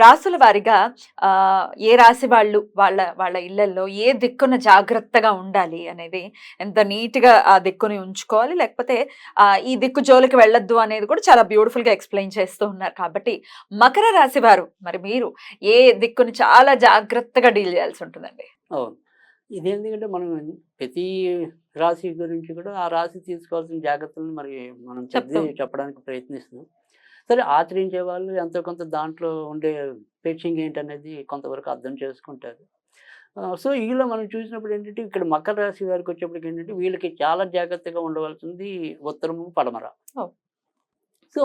రాసుల వారిగా ఆ ఏ రాశి వాళ్ళు వాళ్ళ వాళ్ళ ఇళ్ళలో ఏ దిక్కున జాగ్రత్తగా ఉండాలి అనేది ఎంత నీట్గా ఆ దిక్కుని ఉంచుకోవాలి లేకపోతే ఈ దిక్కు జోలికి వెళ్ళొద్దు అనేది కూడా చాలా బ్యూటిఫుల్గా ఎక్స్ప్లెయిన్ చేస్తూ ఉన్నారు. కాబట్టి మకర రాశి వారు మరి మీరు ఏ దిక్కుని చాలా జాగ్రత్తగా డీల్ చేయాల్సి ఉంటుందండి? అవును. ఇది ఎందుకంటే మనం ప్రతి రాశి గురించి కూడా ఆ రాశి తీసుకోవాల్సిన జాగ్రత్తలను మరి మనం. చెప్పడానికి ప్రయత్నిస్తున్నాం. సరే ఆచరించే వాళ్ళు ఎంతో కొంత దాంట్లో ఉండే పేచింగ్ ఏంటనేది కొంతవరకు అర్థం చేసుకుంటారు. సో వీళ్ళు మనం చూసినప్పుడు ఏంటంటే ఇక్కడ మకర రాశి వారికి వచ్చేప్పటికి ఏంటంటే వీళ్ళకి చాలా జాగ్రత్తగా ఉండవలసింది ఉత్తరము పడమర. సో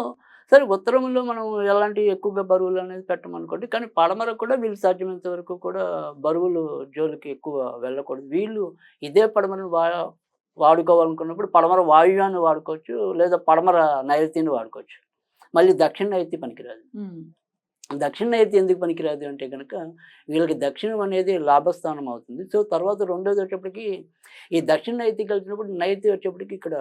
సరే ఉత్తరంలో మనం ఎలాంటి ఎక్కువగా బరువులు అనేది పెట్టమనుకోండి కానీ పడమర కూడా వీళ్ళు సాధ్యమైనంత వరకు కూడా బరువులు జోలికి ఎక్కువ వెళ్ళకూడదు. వీళ్ళు ఇదే పడమరను వా వాడుకోవాలనుకున్నప్పుడు పడమర వాయువ్యాన్ని వాడుకోవచ్చు లేదా పడమర నైరుతిని వాడుకోవచ్చు. మళ్ళీ దక్షిణ నైరుతి పనికిరాదు. దక్షిణ నైరుతి ఎందుకు పనికిరాదు అంటే కనుక వీళ్ళకి దక్షిణం అనేది లాభస్థానం అవుతుంది. సో తర్వాత రెండోది వచ్చేప్పటికి ఈ దక్షిణ నైరుతి కలిసినప్పుడు నైరుతి వచ్చేప్పటికి ఇక్కడ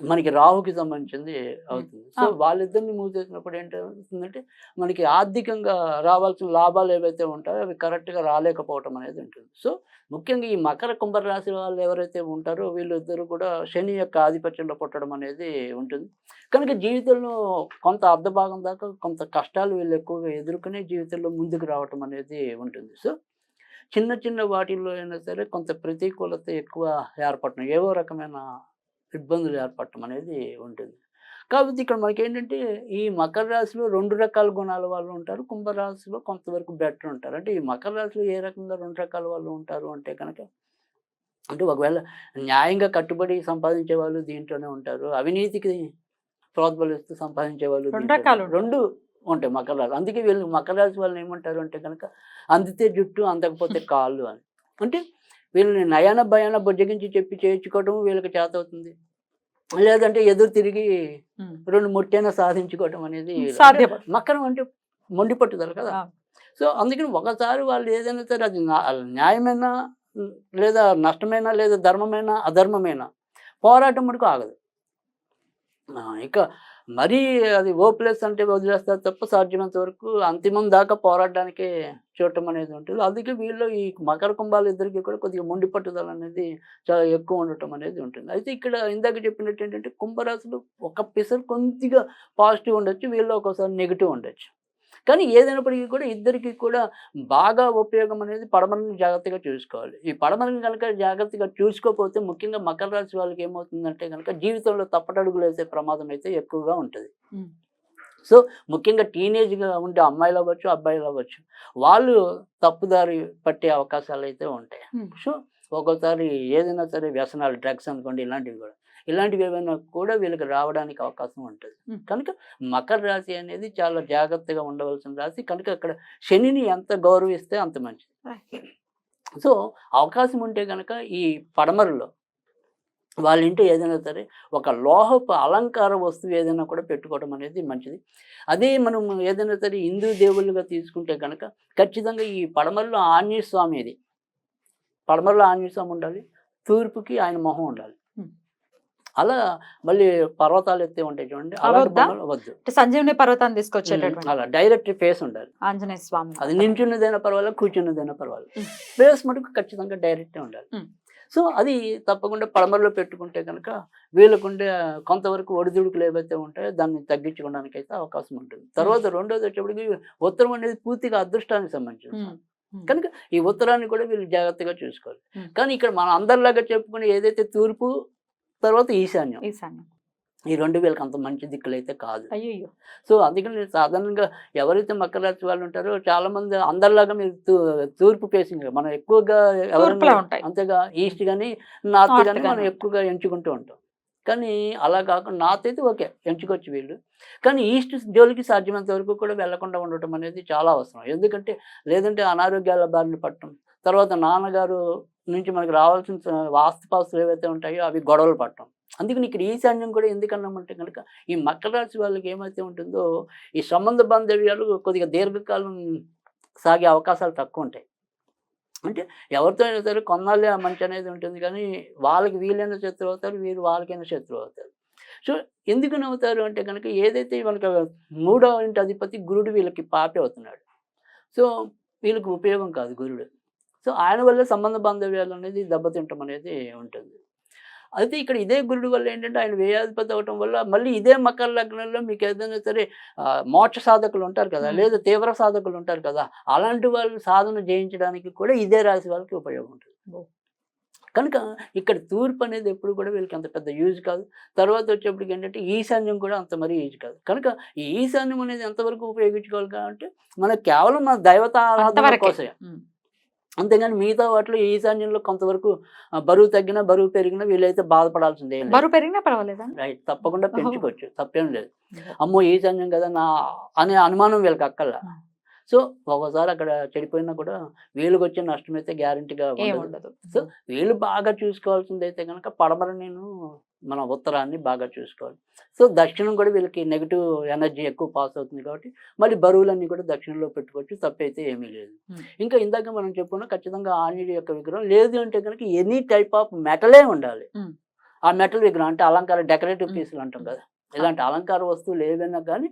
మనకి రాహుకి సంబంధించింది అవుతుంది. సో. వాళ్ళిద్దరిని మూవ్ చేసినప్పుడు ఏంటవుతుందంటే మనకి ఆర్థికంగా రావాల్సిన లాభాలు ఏవైతే ఉంటాయో అవి కరెక్ట్గా రాలేకపోవటం అనేది ఉంటుంది. సో ముఖ్యంగా ఈ మకర కుంభ రాశి వాళ్ళు ఎవరైతే ఉంటారో వీళ్ళిద్దరూ కూడా శని యొక్క ఆధిపత్యంలో పుట్టడం అనేది ఉంటుంది. కనుక జీవితంలో కొంత అర్ధ భాగం దాకా కొంత కష్టాలు వీళ్ళు ఎక్కువగా ఎదుర్కొనే జీవితంలో ముందుకు రావటం అనేది ఉంటుంది. సో చిన్న చిన్న వాటిల్లో అయినా సరే కొంత ప్రతికూలత ఎక్కువ ఏర్పడటం ఏవో రకమైన ఇబ్బందులు ఏర్పడటం అనేది ఉంటుంది. కాబట్టి ఇక్కడ మనకి ఏంటంటే ఈ మకర రాశిలో రెండు రకాల గుణాల వాళ్ళు ఉంటారు. కుంభరాశిలో కొంతవరకు బెటర్ ఉంటారు. అంటే ఈ మకర రాశిలో ఏ రకంగా రెండు రకాల వాళ్ళు ఉంటారు అంటే కనుక అంటే ఒకవేళ న్యాయంగా కట్టుబడి సంపాదించే వాళ్ళు దీంట్లోనే ఉంటారు. అవినీతికి ప్రోద్బలిస్తూ సంపాదించే వాళ్ళు రెండు ఉంటాయి. మకర రాశి. అందుకే వీళ్ళు మకర రాశి వాళ్ళని ఏమంటారు అంటే కనుక అందితే జుట్టు అందకపోతే కాళ్ళు అని. అంటే వీళ్ళని నయాన భయాన బుజ్జగించి చెప్పి చేయించుకోవడం వీళ్ళకి చేత అవుతుంది లేదంటే ఎదురు తిరిగి. రెండు ముట్టైనా సాధించుకోవడం అనేది సాధ్యం. అంటే మకరం అంటే మొండి పట్టుదల కదా. సో అందుకని ఒకసారి వాళ్ళు ఏదైనా సరే అది న్యాయమైనా లేదా నష్టమైనా లేదా ధర్మమైనా అధర్మమైనా పోరాటం మటుకు ఆగదు ఇక మరీ అది ఓ ప్లేస్ అంటే వదిలేస్తారు తప్ప సాధ్యమైనంత వరకు అంతిమం దాకా పోరాడడానికి చూడటం అనేది ఉంటుంది. అందుకే వీళ్ళు ఈ మకర కుంభాలు ఇద్దరికి కూడా కొద్దిగా మొండి పట్టుదల అనేది చాలా ఎక్కువ ఉండటం అనేది ఉంటుంది. అయితే ఇక్కడ ఇందాక చెప్పినట్టు ఏంటంటే కుంభరాశులు ఒక పిసర్ కొద్దిగా పాజిటివ్ ఉండొచ్చు వీళ్ళు ఒక్కోసారి నెగిటివ్ ఉండొచ్చు. కానీ ఏదైనప్పటికీ కూడా ఇద్దరికి కూడా బాగా ఉపయోగం అనేది పడమరని జాగ్రత్తగా చూసుకోవాలి ఈ పడమరని కనుక జాగ్రత్తగా చూసుకోకపోతే ముఖ్యంగా మకర రాశి వాళ్ళకి ఏమవుతుందంటే కనుక జీవితంలో తప్పటడుగులు వేసే ప్రమాదం అయితే ఎక్కువగా ఉంటుంది. సో ముఖ్యంగా టీనేజ్గా ఉండే అమ్మాయిలు అవ్వచ్చు అబ్బాయిలు అవ్వచ్చు వాళ్ళు తప్పుదారి పట్టే అవకాశాలు అయితే ఉంటాయి. సో ఒక్కోసారి ఏదైనా సరే వ్యసనాలు డ్రగ్స్ అనుకోండి ఇలాంటివి కూడా. ఇలాంటివి ఏమైనా కూడా వీళ్ళకి రావడానికి అవకాశం ఉంటుంది. కనుక మకర రాశి అనేది చాలా జాగ్రత్తగా ఉండవలసిన రాశి. కనుక అక్కడ శనిని ఎంత గౌరవిస్తే అంత మంచిది. సో అవకాశం ఉంటే కనుక ఈ పడమరలో వాళ్ళ ఇంట్లో ఏదైనా సరే ఒక లోహపు అలంకార వస్తువు ఏదైనా కూడా పెట్టుకోవడం అనేది మంచిది. అదే మనం ఏదైనా సరే హిందూ దేవుళ్ళుగా తీసుకుంటే కనుక ఖచ్చితంగా ఈ పడమరలో ఆంజనేయ స్వామి ఇది పడమరలో ఆంజనేయ స్వామి ఉండాలి తూర్పుకి ఆయన మొహం ఉండాలి. అలా మళ్ళీ పర్వతాలు ఎత్తే ఉంటాయి చూడండి వద్దు. సంజీవని పర్వతాన్ని తీసుకొచ్చేటటువంటి అలా డైరెక్ట్ ఫేస్ ఉండాలి. ఆంజనేయ స్వామి అది నించున్నదైనా పర్వాలేదు కూర్చున్నదైనా పర్వాలేదు. ఫేస్ మటుకు ఖచ్చితంగా డైరెక్టే ఉండాలి. సో అది తప్పకుండా పడమరలో పెట్టుకుంటే కనుక వీళ్ళకుండే కొంతవరకు ఒడిదుడుకులు ఏవైతే ఉంటాయో దాన్ని తగ్గించుకోవడానికి అయితే అవకాశం ఉంటుంది. తర్వాత రెండోది వచ్చేప్పటికి ఉత్తరం అనేది పూర్తిగా అదృష్టానికి సంబంధించింది. కనుక ఈ ఉత్తరాన్ని కూడా వీళ్ళు జాగ్రత్తగా చూసుకోవాలి. కానీ ఇక్కడ మనం అందరిలాగా చెప్పుకునే ఏదైతే తూర్పు తర్వాత ఈశాన్యం. ఈశాన్యం. ఈ రెండు వీళ్ళకి అంత మంచి దిక్కులు అయితే కాదు. అయ్యో సో అందుకని నేను సాధారణంగా ఎవరైతే మకర రాశి వాళ్ళు ఉంటారో చాలా మంది అందరిలాగా మీరు తూర్పు ఫేసింగ్ మనం ఎక్కువగా ఉంటాయి. అంతేగా ఈస్ట్ కానీ నార్త్ కానీ మనం. ఎక్కువగా ఎంచుకుంటూ ఉంటాం. కానీ అలా కాకుండా నాతో అయితే ఓకే ఎంచుకోవచ్చు వీళ్ళు. కానీ ఈస్ట్ జోలికి సాధ్యమైనంత వరకు కూడా వెళ్ళకుండా ఉండటం అనేది చాలా అవసరం. ఎందుకంటే లేదంటే అనారోగ్యాల బారిన పట్టడం తర్వాత నాన్నగారు నుంచి మనకి రావాల్సిన వాస్తుపాస్తులు ఏవైతే ఉంటాయో అవి గొడవలు పట్టడం అందుకని ఇక్కడ ఈశాన్యం కూడా ఎందుకన్నామంటే కనుక ఈ మకర రాశి వాళ్ళకి ఏమైతే ఉంటుందో ఈ సంబంధ బాంధవ్యాలు కొద్దిగా దీర్ఘకాలం సాగే అవకాశాలు తక్కువ ఉంటాయి. అంటే ఎవరితో అయినా సరే కొన్నాళ్ళే ఆ మంచి అనేది ఉంటుంది కానీ వాళ్ళకి వీలైన శత్రువు అవుతారు వీరు వాళ్ళకైనా శత్రువు అవుతారు. సో ఎందుకు నవ్వుతారు అంటే కనుక ఏదైతే మనకు మూడవ ఇంటి అధిపతి గురుడు వీళ్ళకి పాపి అవుతున్నాడు. సో వీళ్ళకి ఉపయోగం కాదు గురుడు. సో ఆయన వల్ల సంబంధ బాంధవ్యాలు అనేది దెబ్బతింటం అనేది ఉంటుంది. అయితే ఇక్కడ ఇదే గురుడు వల్ల ఏంటంటే ఆయన వ్యయాధిపతి అవటం వల్ల మళ్ళీ ఇదే మకర లగ్నంలో మీకు ఏదైనా సరే మోక్ష సాధకులు ఉంటారు కదా. లేదా తీవ్ర సాధకులు ఉంటారు కదా అలాంటి వాళ్ళు సాధన జయించడానికి కూడా ఇదే రాశి వాళ్ళకి ఉపయోగం ఉంటుంది. కనుక ఇక్కడ తూర్పు అనేది ఎప్పుడు కూడా వీళ్ళకి అంత పెద్ద యూజ్ కాదు తర్వాత వచ్చేప్పటికి ఏంటంటే ఈశాన్యం కూడా అంత మరీ యూజ్ కాదు కనుక ఈ ఈశాన్యం అనేది ఎంతవరకు ఉపయోగించుకోవాలి అంటే మనకు కేవలం మన దైవత ఆరాధన. కోసమే అంతేగాని మిగతా వాటిలో ఈశాన్యంలో కొంతవరకు బరువు తగ్గినా బరువు పెరిగినా వీళ్ళైతే బాధపడాల్సిందే. బరువు పెరిగినా పర్వాలేదా? రైట్ తప్పకుండా. పెంచుకోవచ్చు తప్పేం లేదు. అమ్మో ఈశాన్యం కదా నా అనే అనుమానం వీళ్ళకి అక్కర్లా ఆ. సో ఒకసారి అక్కడ చెడిపోయినా కూడా వీళ్ళకి వచ్చే నష్టం అయితే గ్యారంటీగా ఉండదు. సో వీళ్ళు బాగా చూసుకోవాల్సింది అయితే కనుక పడమర నేను మన ఉత్తరాన్ని బాగా చూసుకోవాలి సో దక్షిణం కూడా వీళ్ళకి నెగిటివ్ ఎనర్జీ ఎక్కువ పాస్ అవుతుంది కాబట్టి మళ్ళీ బరువులన్నీ కూడా దక్షిణంలో పెట్టుకోవచ్చు తప్పైతే ఏమీ లేదు. ఇంకా ఇందాక మనం చెప్పుకున్న ఖచ్చితంగా ఆంజనేయుడి యొక్క విగ్రహం లేదు అంటే కనుక ఎనీ టైప్ ఆఫ్ మెటలే ఉండాలి. ఆ మెటల్ విగ్రహం అంటే అలంకార డెకరేటివ్. పీసులు అంటాం కదా ఇలాంటి అలంకార వస్తువులు ఏవైనా కానీ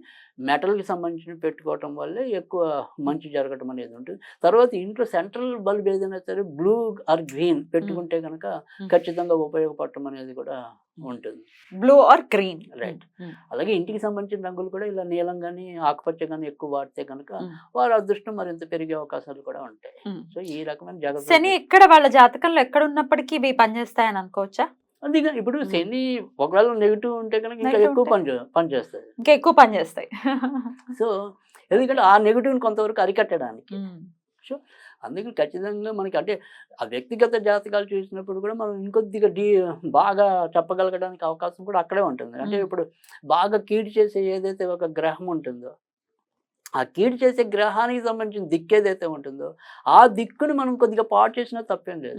మెటల్కి సంబంధించి పెట్టుకోవటం వల్లే ఎక్కువ మంచి జరగటం అనేది ఉంటుంది. తర్వాత ఇంట్లో సెంట్రల్ బల్బ్ ఏదైనా సరే బ్లూ ఆర్ గ్రీన్ పెట్టుకుంటే కనుక. ఖచ్చితంగా ఉపయోగపడటం అనేది కూడా ఉంటుంది. Blue or green. Right. అలాగే ఇంటికి సంబంధించిన రంగులు కూడా ఇలా నీలం కానీ ఆకుపచ్చ కానీ ఎక్కువ వాడితే కనుక. వారి అదృష్టం మరింత పెరిగే అవకాశాలు కూడా ఉంటాయి. సో ఈ రకమైన జాగ్రత్త శని ఎక్కడ వాళ్ళ జాతకంలో ఎక్కడ ఉన్నప్పటికీ ఇవి పనిచేస్తాయని అనుకోవచ్చా? అందుకని ఇప్పుడు. శని ఒకవేళ నెగిటివ్ ఉంటే కనుక ఇంకా ఎక్కువ? పని చే- పని చేస్తుంది ఇంకా ఎక్కువ పనిచేస్తాయి సో ఎందుకంటే ఆ నెగిటివ్ని కొంతవరకు అరికట్టడానికి అందుకని ఖచ్చితంగా మనకి అంటే ఆ వ్యక్తిగత జాతకాలు చూసినప్పుడు కూడా మనం ఇంకొద్దిగా డీ బాగా చెప్పగలగడానికి అవకాశం కూడా అక్కడే ఉంటుంది అంటే. ఇప్పుడు బాగా కీడు చేసే ఏదైతే ఒక గ్రహం ఉంటుందో ఆ కీడు చేసే గ్రహానికి సంబంధించిన దిక్కు ఏదైతే ఉంటుందో ఆ దిక్కుని మనం కొద్దిగా పాడు చేసినా తప్పేం లేదు.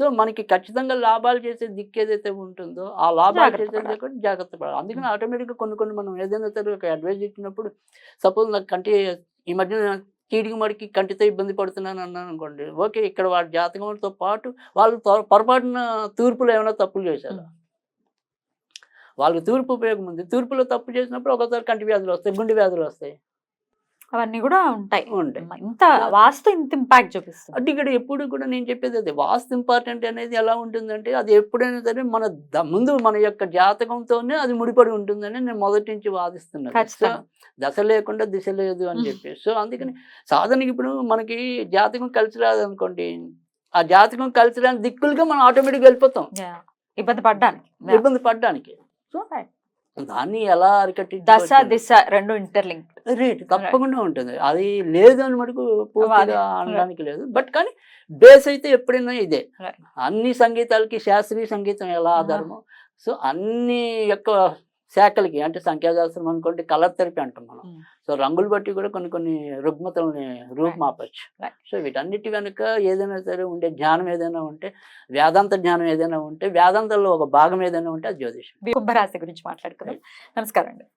సో మనకి ఖచ్చితంగా లాభాలు చేసే దిక్కు ఏదైతే ఉంటుందో ఆ లాభాలు జాగ్రత్త చేసే పడాలి. దిక్కు జాగ్రత్త పడాలి. అందుకని ఆటోమేటిక్గా కొన్ని కొన్ని మనం ఏదైనా సరే ఒక అడ్వైజ్ ఇచ్చినప్పుడు సపోజ్ నాకు కంటి ఈ మధ్య చీడికి మడికి కంటితో ఇబ్బంది పడుతున్నాను అన్నాను అనుకోండి ఓకే ఇక్కడ వాడి జాతకంతో పాటు వాళ్ళు పొర- పొరపాటున తూర్పులో ఏమైనా తప్పులు చేశారు. వాళ్ళకి తూర్పు ఉపయోగం ఉంది. తూర్పులో తప్పు చేసినప్పుడు ఒకసారి కంటి వ్యాధులు వస్తాయి గుండె వ్యాధులు వస్తాయి. అవన్నీ కూడా ఉంటాయి. ఉంటాయి. ఇంత వాస్తు ఇంత ఇంపాక్ట్ చూపిస్తుంది. అంటే ఇక్కడ ఎప్పుడు కూడా నేను చెప్పేది అదే వాస్తు ఇంపార్టెంట్ అనేది ఎలా ఉంటుందంటే అది ఎప్పుడైనా సరే మన ముందు మన యొక్క జాతకంతోనే అది ముడిపడి ఉంటుందని నేను మొదటి నుంచి వాదిస్తున్నాను. దశ లేకుండా దిశ లేదు అని చెప్పి సో అందుకని సాధనకి ఇప్పుడు మనకి జాతకం కలిసి రాదనుకోండి ఆ జాతకం కలిసి రాని దిక్కులుగా మనం ఆటోమేటిక్గా వెళ్ళిపోతాం. ఇబ్బంది పడ్డానికి. ఇబ్బంది పడడానికి. సో దాన్ని ఎలా అరికట్టి దశ దిశ రెండు ఇంటర్లింక్ రేట్ తప్పకుండా ఉంటుంది. అది లేదు అని మటుకు పూర్తిగా. అనడానికి లేదు. బట్ కానీ బేస్ అయితే ఎప్పుడైనా ఇదే. అన్ని సంగీతాలకి శాస్త్రీయ సంగీతం ఎలా. ఆధారమో. సో అన్ని యొక్క శాఖలకి అంటే సంఖ్యాశాస్త్రం అనుకోండి కలర్ థెరపీ అంటాం మనం. సో రంగులు బట్టి కూడా కొన్ని కొన్ని రుగ్మతల్ని రూపుమాపచ్చు. సో వీటన్నిటి వెనుక ఏదైనా సరే ఉండే జ్ఞానం ఏదైనా ఉంటే వేదాంత జ్ఞానం ఏదైనా ఉంటే వేదాంతంలో ఒక భాగం ఏదైనా ఉంటే అది జ్యోతిషం కుంభరాశి గురించి మాట్లాడుకుందాం. నమస్కారం అండి.